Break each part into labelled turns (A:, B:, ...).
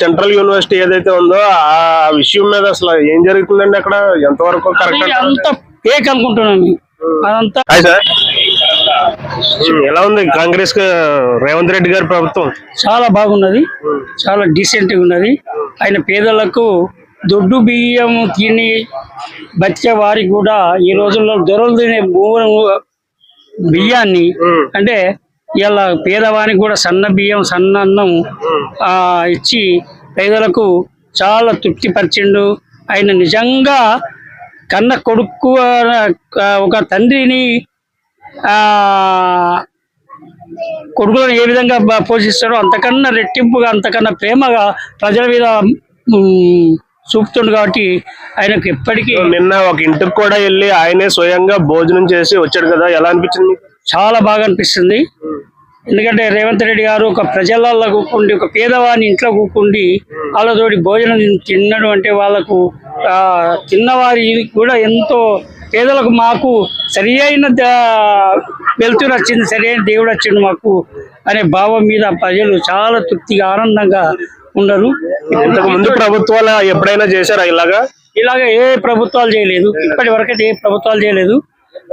A: Central university ఏదైతే ఉందో ఆ విషయం మీద అసలు ఏం జరుగుతుందండి అక్కడ? ఎంతవరకు కరెక్ట్
B: అంత ఫేక్ అనుకుంటున్నాను నేను. అదంతా
A: సార్. ఎలా ఉంది కాంగ్రెస్ రేవంత్ రెడ్డి గారి ప్రభుత్వం?
B: చాలా బాగున్నది. చాలా డీసెంట్గా ఉన్నది. ఆయన పేదలకు దొడ్డు బియ్యం తిని బతికే వారికి కూడా ఈ రోజుల్లో దొరలు తినే బియ్యాన్ని అంటే ఇలా పేదవానికి కూడా సన్న బియ్యం సన్న అన్నం ఇచ్చి పేదలకు చాలా తృప్తిపరిచిండు ఆయన నిజంగా కన్న కొడుకు ఒక తండ్రిని కొడుకులను ఏ విధంగా పోషిస్తాడో అంతకన్నా రెట్టింపుగా అంతకన్నా ప్రేమగా ప్రజల మీద చూపుతుండు కాబట్టి ఆయనకు ఎప్పటికీ
A: నిన్న ఒక ఇంటికి కూడా వెళ్ళి ఆయనే స్వయంగా భోజనం చేసి వచ్చాడు కదా ఎలా అనిపించింది మీకు?
B: చాలా బాగా అనిపిస్తుంది. ఎందుకంటే రేవంత్ రెడ్డి గారు ఒక ప్రజలలో కూకుండి ఒక పేదవాని ఇంట్లో కూకుండి వాళ్ళతోటి భోజనం తినడం అంటే వాళ్ళకు తిన్నవారి కూడా ఎంతో పేదలకు మాకు సరి అయిన వెలుతురు వచ్చింది సరి అయిన దేవుడు వచ్చిండు మాకు అనే భావం మీద ప్రజలు చాలా తృప్తిగా ఆనందంగా ఉన్నారు
A: ఇంతకు ముందు ప్రభుత్వాలు ఎప్పుడైనా చేశారా ఇలాగా?
B: ఇలాగ ఏ ప్రభుత్వాలు చేయలేదు. ఇప్పటి వరకైతే ఏ ప్రభుత్వాలు చేయలేదు.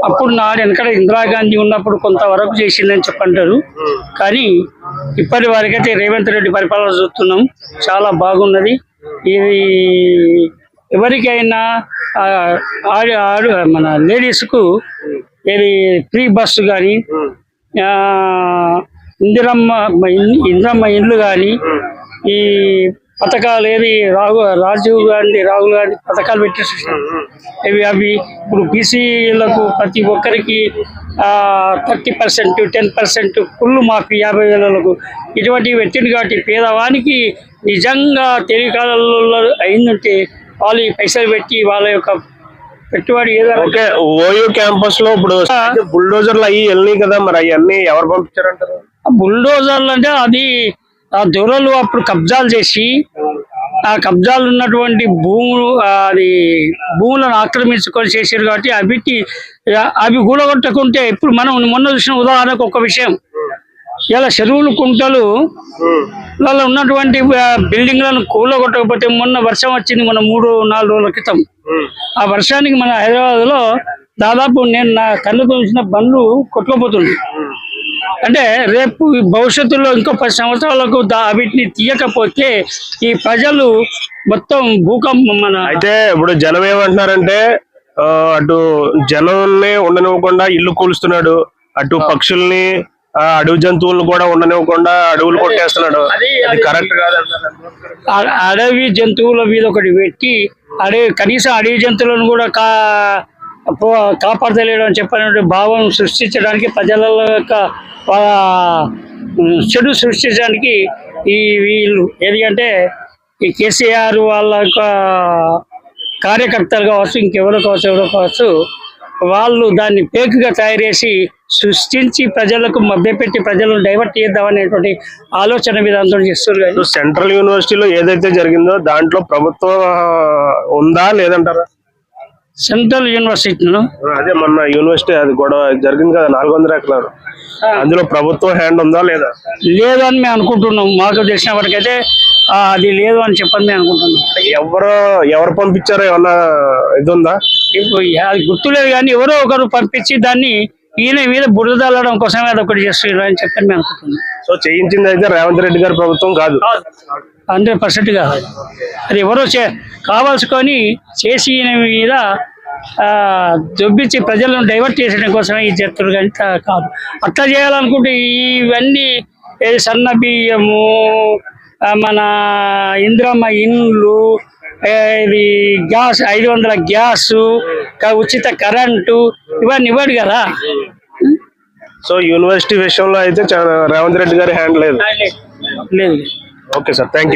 B: అప్పుడు నాడు వెనకడ ఇందిరాగాంధీ ఉన్నప్పుడు కొంతవరకు చేసిందని చెప్పంటారు కానీ ఇప్పటి వరకైతే రేవంత్ రెడ్డి పరిపాలన చూస్తున్నాం. చాలా బాగున్నది. ఇది ఎవరికైనా ఆడు ఆడు మన లేడీస్కు ఇది ఫ్రీ బస్సు కానీ ఇందిరమ్మ ఇందిరమ్మ ఇండ్లు కానీ ఈ పథకాలు ఏది రాహు రాజీవ్ గాంధీ రాహుల్ గాంధీ పథకాలు పెట్టేసి ఇవి అవి ఇప్పుడు బీసీలకు ప్రతి ఒక్కరికి థర్టీ పర్సెంట్ టెన్ పర్సెంట్ కుళ్ళు మాఫీ యాభై వేలకు ఇటువంటివి పెట్టింది కాబట్టి పేదవానికి నిజంగా తెలియకాలలో అయిందంటే వాళ్ళు ఈ పైసలు పెట్టి వాళ్ళ యొక్క పెట్టుబడి
A: ఓకే ఓయూ క్యాంపస్లో ఇప్పుడు బుల్డోజర్లు అయ్యి వెళ్ళినాయి కదా మరి అవన్నీ ఎవరు పంపించారంటారు?
B: ఆ బుల్డోజర్లు అంటే అది ఆ దొరలు అప్పుడు కబ్జాలు చేసి కబ్జాలు ఉన్నటువంటి భూములు అది భూములను ఆక్రమించుకొని చేసారు కాబట్టి అవిటి అవి కూడగొట్టకుంటే ఇప్పుడు మనం మొన్న చూసిన ఉదాహరణకు ఒక విషయం. ఇలా చెరువులు కుంటలు వాళ్ళ ఉన్నటువంటి బిల్డింగ్లను కూలగొట్టకపోతే మొన్న వర్షం వచ్చింది మన మూడు నాలుగు రోజుల క్రితం. ఆ వర్షానికి మన హైదరాబాద్లో దాదాపు నేను నా కళ్ళు చూసిన బండ్లు కొట్టుకోపోతుంది అంటే రేపు భవిష్యత్తులో ఇంకో పది సంవత్సరాలకు వీటిని తీయకపోతే ఈ ప్రజలు మొత్తం భూకంపం మన
A: అయితే ఇప్పుడు జనం ఏమంటున్నారంటే అటు జనాన్ని ఉండనివ్వకుండా ఇల్లు కూలుస్తున్నాడు అటు పక్షుల్ని అడవి జంతువులను కూడా ఉండనివ్వకుండా అడవులు కొట్టేస్తున్నాడు.
B: అది
A: కరెక్ట్
B: అ- అడవి జంతువుల మీద ఒకటి పెట్టి అడవి కనీసం అడవి జంతువులను కూడా పో- కాపాడతలేడు అని చెప్పినటువంటి భావం సృష్టించడానికి ప్రజల యొక్క చెడు సృష్టించడానికి ఈ వీళ్ళు ఏది అంటే ఈ కేసీఆర్ వాళ్ళ యొక్క కార్యకర్తలు కావచ్చు ఇంకెవరో కావచ్చు ఎవరో కావచ్చు వాళ్ళు దాన్ని పేకుగా తయారు చేసి సృష్టించి ప్రజలకు మభ్యపెట్టి ప్రజలను డైవర్ట్ చేద్దామనేటువంటి ఆలోచన విధానంతో చేస్తున్నారు కానీ.
A: సెంట్రల్ యూనివర్సిటీలో ఏదైతే జరిగిందో దాంట్లో ప్రభుత్వం ఉందా లేదంటారా?
B: సెంట్రల్ యూనివర్సిటీలో
A: అదే మొన్న యూనివర్సిటీ అది గొడవ జరిగింది కదా నాలుగు వందల ఎకరాలు అందులో ప్రభుత్వం హ్యాండ్ ఉందా లేదా?
B: లేదని మేము అనుకుంటున్నాం. మాకు తెలిసిన వరకైతే ఆ, అది లేదు అని చెప్పని మేము అనుకుంటున్నాం.
A: ఎవరు ఎవరు పంపించారో ఏమన్నా ఇది ఉందా
B: ఇప్పుడు అది గుర్తులేదు కానీ ఎవరో ఒకరు పంపించి దాన్ని ఈయన మీద బురద చల్లడం కోసమే అదొకటి చేస్తున్నారు అని చెప్పని మేము అనుకుంటున్నాం.
A: సో చేయించింది అయితే రేవంత్ రెడ్డి గారి ప్రభుత్వం కాదు.
B: హండ్రెడ్ పర్సెంట్ కాదు. అది ఎవరో చే కావాల్సుకొని చేసి ఈయన మీద దొబ్బించి ప్రజలను డైవర్ట్ చేసడం కోసమే ఇది చేస్తారు కానీ కాదు. అట్లా చేయాలనుకుంటే ఇవన్నీ సన్న బియ్యము మన ఇంద్రమ్మ ఇండ్లు ఇది గ్యాస్ ఐదు వందల గ్యాసు ఉచిత కరెంటు ఇవన్నీ ఇవ్వడు కదా.
A: సో యూనివర్సిటీ విషయంలో అయితే చాలా రేవంత్ రెడ్డి గారి హ్యాండ్ లేదు.
B: లేదు.
A: Okay sir thank